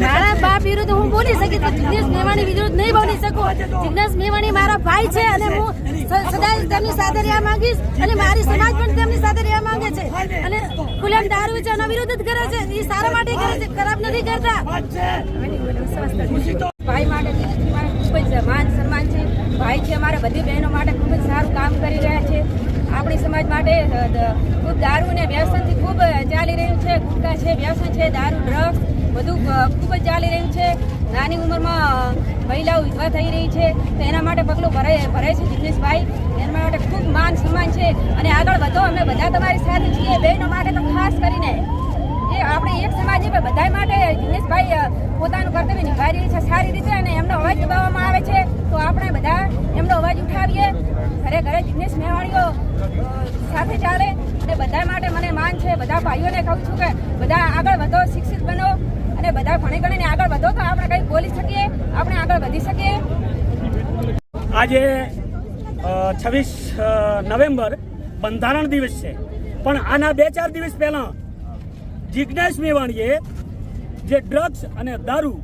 મારા બાપ વિરુદ્ધ હું બોલી શકી જિગ્નેશ મેવાણી વિરુદ્ધ નહીં બોલી શકું. જિગ્નેશ મેવાણી મારા ભાઈ છે અને હું સ- સદાય તેમની સાથે રહેવા માંગીશ અને મારી સમાજ પણ તેમની સાથે રહેવા માંગે છે. અને ખુલ્લેમ દારૂ છે એના વિરુદ્ધ જ કરે છે. એ સારા માટે કરે છે. ખરાબ નથી કરતા. ભાઈ માટે ખૂબ જ માન સન્માન છે. ભાઈ છે, અમારા બધી બહેનો માટે ખૂબ જ સારું કામ કરી રહ્યા છે. આપણી સમાજ માટે ખૂબ દારૂ અને વ્યસનથી ખૂબ ચાલી રહ્યું છે. ગુટકા છે, વ્યસન છે, દારૂ ડ્રગ્સ બધું ખૂબ જ ચાલી રહ્યું છે. નાની ઉંમરમાં મહિલાઓ વિધવા થઈ રહી છે. તો એના માટે પગલું ભરાય ભરાય છે જિગ્નેશભાઈ. એના માટે ખૂબ માન સન્માન છે. અને આગળ વધો, અમે બધા તમારી સાથે છીએ. બહેનો માટે તો ખાસ કરીને એ આપણે એક સમાજ છે બધા માટે દિનેશભાઈ પોતાનું કર્તવ્ય નિભાવી રહી છે સારી રીતે અને એમનો અવાજ દબાવવામાં આવે છે. તો આપણે બધા એમનો અવાજ ઉઠાવીએ. ઘરે ઘરે દિનેશ મેવાણીઓ સાથે ચાલે. અને બધા માટે મને માન છે. બધા ભાઈઓને કહું છું કે બધા આગળ વધો, શિક્ષિત બનો. અને બધા ભણી ગણીને આગળ વધો તો આપણે કંઈ બોલી શકીએ, આપણે આગળ વધી શકીએ. આજે છવ્વીસ નવેમ્બર બંધારણ દિવસ છે. પણ આના બે ચાર દિવસ પહેલા જિજ્ઞેશ મેવાણીએ જે ડ્રગ્સ અને દારૂ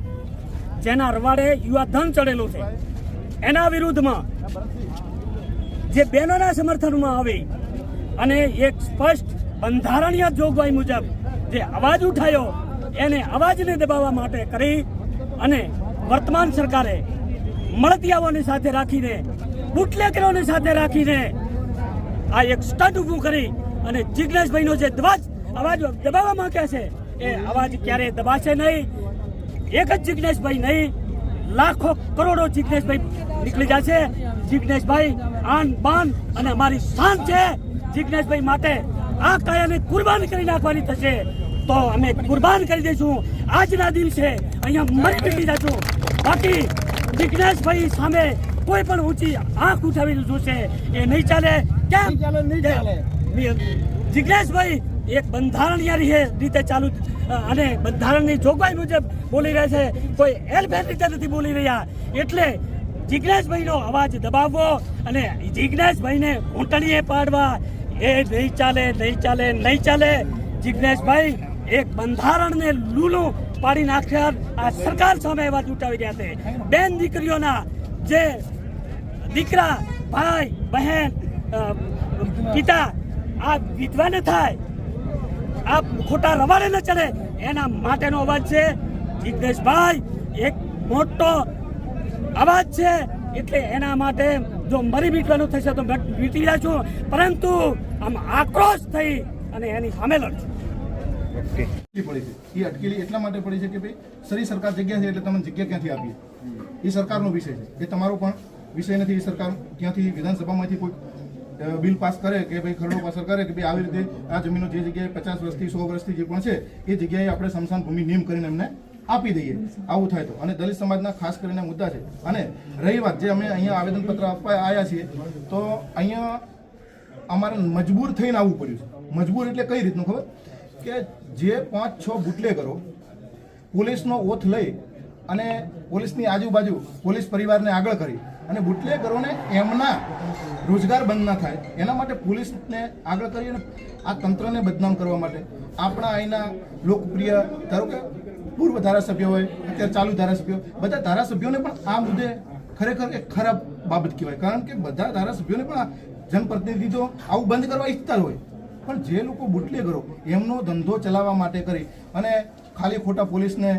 જેના રવાડે યુવા ધન ચડેલું છે, એના વિરુદ્ધમાં જે બહેનોના સમર્થનમાં આવી અને એક સ્પષ્ટ બંધારણીય જોગવાઈ મુજબ જે અવાજ ઉઠાયો એને અવાજને દબાવવા માટે કરી અને વર્તમાન સરકારે મળતિયાઓની સાથે રાખીને બુટલેકરોની સાથે રાખીને આ એક સ્ટન્ટ ઊભું કરી અને જિજ્ઞેશભાઈનો જે ધ્વજ અવાજ દબાવવા માંગ્યા છે, એ અવાજ ક્યારે દબાશે નહીં? એક જ જિજ્ઞેશભાઈ નહીં, લાખો કરોડો જિજ્ઞેશભાઈ નીકળી જશે. જિજ્ઞેશભાઈ આન બાન અને અમારી શાન છે. જિજ્ઞેશભાઈ માટે આ કાયાને કુરબાન કરી નાખવાની થશે. તો અમે કુરબાન કરી દઈશું. આજના દિવસે અહીંયા મરી નીકળી જશું બાકી જિજ્ઞેશભાઈ સામે કોઈ પણ ઊંચી આંખ ઉઠાવી જોશે એ નહીં ચાલે. કેમ? જિજ્ઞેશભાઈ એક બંધારણીય રીતે ચાલુ અને બંધારણની જોગવાઈ મુજબ બોલી રહ્યા છે. કોઈ એલફેલ રીતે નથી બોલી રહ્યા. એટલે જિજ્ઞેશભાઈનો અવાજ દબાવવો અને જિજ્ઞેશભાઈને ઘૂંટણીએ પાડવા. એ નહીં ચાલે નહીં ચાલે નહીં ચાલે. જિજ્ઞેશભાઈ એક બંધારણને લૂલું પાડી નાખ્યા આ સરકાર સામે અવાજ ઉઠાવી રહ્યા છે. બેન દીકરીઓના જે દીકરા, ભાઈ, બહેન પિતા, આ વિધવાને થાય, આ ખોટા રવાડે ન ચડે, એના માટેનો અવાજ છે. જિગ્નેશભાઈ, એક મોટો અવાજ છે. એટલે એના માટે જો મરી મીટવાનું થશે તો મીટી છું. પરંતુ આમ આક્રોશ થઈ અને એની સામે લડશું. પડી છે. એ અટકેલી એટલા માટે પડી છે કે ભાઈ સરી સરકાર જગ્યા છે એટલે તમને જગ્યા ક્યાંથી આપીએ? એ સરકારનો વિષય છે. એ તમારો પણ વિષય નથી. એ સરકાર ક્યાંથી વિધાનસભામાંથી કોઈ બિલ પાસ કરે કે ભાઈ ખરડો પાસર કરે કે ભાઈ આવી રીતે આ જમીનો જે જગ્યાએ પચાસ વર્ષથી, સો વર્ષથી જે પણ છે, એ જગ્યાએ આપણે સમસાન ભૂમિ નિયમ કરીને એમને આપી દઈએ. આવું થાય તો. અને દલિત સમાજના ખાસ કરીને મુદ્દા છે. અને રહી વાત, જે અમે અહીંયા આવેદનપત્ર આપવા આવ્યા છીએ, તો અહીંયા અમારે મજબૂર થઈને આવવું પડ્યું છે. મજબૂર એટલે કઈ રીતનું ખબર? કે જે પાંચ છ બુટલેગરો પોલીસનો ઓથ લઈ અને પોલીસની આજુબાજુ પોલીસ પરિવારને આગળ કરી અને બુટલેગરોને એમના રોજગાર બંધ ના થાય. એના માટે પોલીસને આગળ કરી અને આ તંત્રને બદનામ કરવા માટે. આપણા અહીંના લોકપ્રિય, ધારો કે પૂર્વ ધારાસભ્યો હોય, અત્યારે ચાલુ ધારાસભ્યો, બધા ધારાસભ્યોને પણ આ મુદ્દે ખરેખર એક ખરાબ બાબત કહેવાય. કારણ કે બધા ધારાસભ્યોને પણ જનપ્રતિનિધિઓ આવું બંધ કરવા ઈચ્છતા હોય. પણ જે લોકો બુટલેગરો એમનો ધંધો ચલાવવા માટે કરી અને ખાલી ખોટા પોલીસને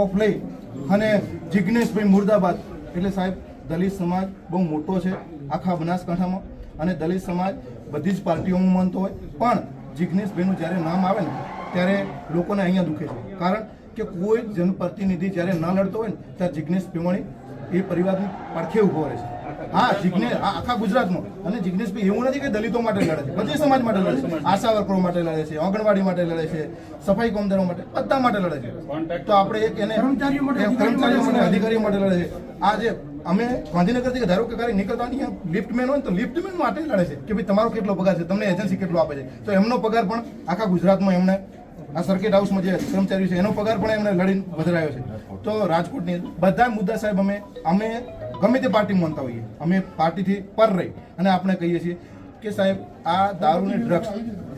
ઓફ લઈ અને જિજ્ઞેશભાઈ મુર્દાબાદ, એટલે સાહેબ, દલિત સમાજ બહુ મોટો છે, આખા બનાસકાંઠામાં, અને દલિત સમાજ બધી જ પાર્ટીઓમાં માનતો હોય, પણ જિજ્ઞેશભાઈનું જ્યારે નામ આવે ને, ત્યારે લોકોને અહીંયા દુખે છે. કારણ કે કોઈ જનપ્રતિનિધિ જ્યારે ના લડતો હોય ને ત્યારે જિજ્ઞેશ પેવાણી એ પરિવારની પડખે ઊભો રહે છે. હા જિજ્ઞેશ આખા ગુજરાતમાં. અને જિજ્ઞેશભાઈ એવું નથી કે દલિતો માટે લડે છે બધી સમાજ માટે લડે છે. આશા વર્કરો માટે લડે છે આંગણવાડી માટે લડે છે સફાઈ કામદારો માટે બધા માટે લડે છે. તો આપણે એક એને કર્મચારીઓ માટે અધિકારીઓ માટે લડે છે. આ જે અમે ગાંધીનગરથી ધારો કે ક્યારેક નીકળતા અહીંયા લિફ્ટમેન હોય ને તો લિફ્ટમેન માટે લડે છે કે ભાઈ તમારો કેટલો પગાર છે તમને એજન્સી કેટલો આપે છે. તો એમનો પગાર પણ આખા ગુજરાતમાં એમને આ સર્કિટ હાઉસમાં જે કર્મચારીઓ છે, એનો પગાર પણ એમને લડીને વધારાયો છે. તો રાજકોટની બધા મુદ્દા સાહેબ અમે અમે ગમે તે પાર્ટી માનતા હોઈએ, અમે પાર્ટીથી પર રહી અને આપણે કહીએ છીએ કે સાહેબ, આ દારૂ ને ડ્રગ્સ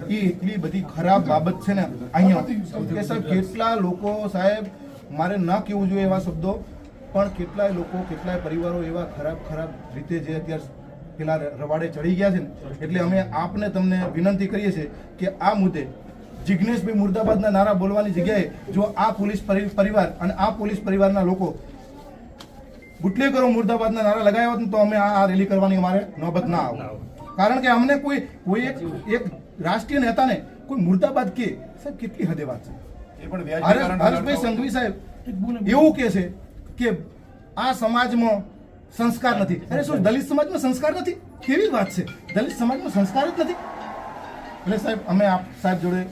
એ એટલી બધી ખરાબ બાબત છે ને અહીંયા. કે સાહેબ, કેટલા લોકો સાહેબ, મારે ન કહેવું જોઈએ એવા શબ્દો, પણ કેટલાય લોકો, કેટલાય પરિવારો એવા ખરાબ ખરાબ રીતે જે અત્યારે પેલા રવાડે ચડી ગયા છે ને, એટલે અમે આપને તમને વિનંતી કરીએ છીએ કે આ મુદ્દે જિજ્ઞેશભાઈ મુર્દાબાદના નારા બોલવાની જગ્યાએ જો આ પોલીસ પરિવાર અને આ પોલીસ પરિવારના લોકો બુટલેગરો મુર્દાબાદના નારા લગાવ્યા હોત તો અમે આ રેલી કરવાની અમારે નોબત ના આવે. કારણ કે અમને કોઈ કોઈ એક એક રાષ્ટ્રીય નેતાને કોઈ મુર્દાબાદ કે સાહેબ કેટલી હદે વાત છે? હરેશભાઈ સંઘવી સાહેબ એવું કે છે કે આ સમાજમાં સંસ્કાર નથી. અરે શું દલિત સમાજમાં સંસ્કાર નથી? કેવી વાત છે? દલિત સમાજમાં સંસ્કાર જ નથી? એટલે સાહેબ અમે આપ સાહેબ જોડે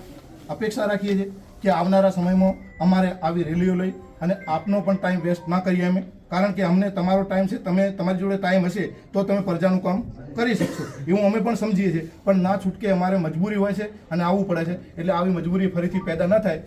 અપેક્ષા રાખીએ છીએ કે આવનારા સમયમાં અમારે આવી રેલીઓ લઈ અને આપનો પણ ટાઈમ વેસ્ટ ના કરીએ અમે. કારણ કે અમને તમારો ટાઈમ છે, તમે તમારી જોડે ટાઈમ હશે તો તમે પ્રજાનું કામ કરી શકશો. એવું અમે પણ સમજીએ છીએ. પણ ના છૂટકે અમારે મજબૂરી હોય છે અને આવવું પડે છે. એટલે આવી મજબૂરી ફરીથી પેદા ન થાય.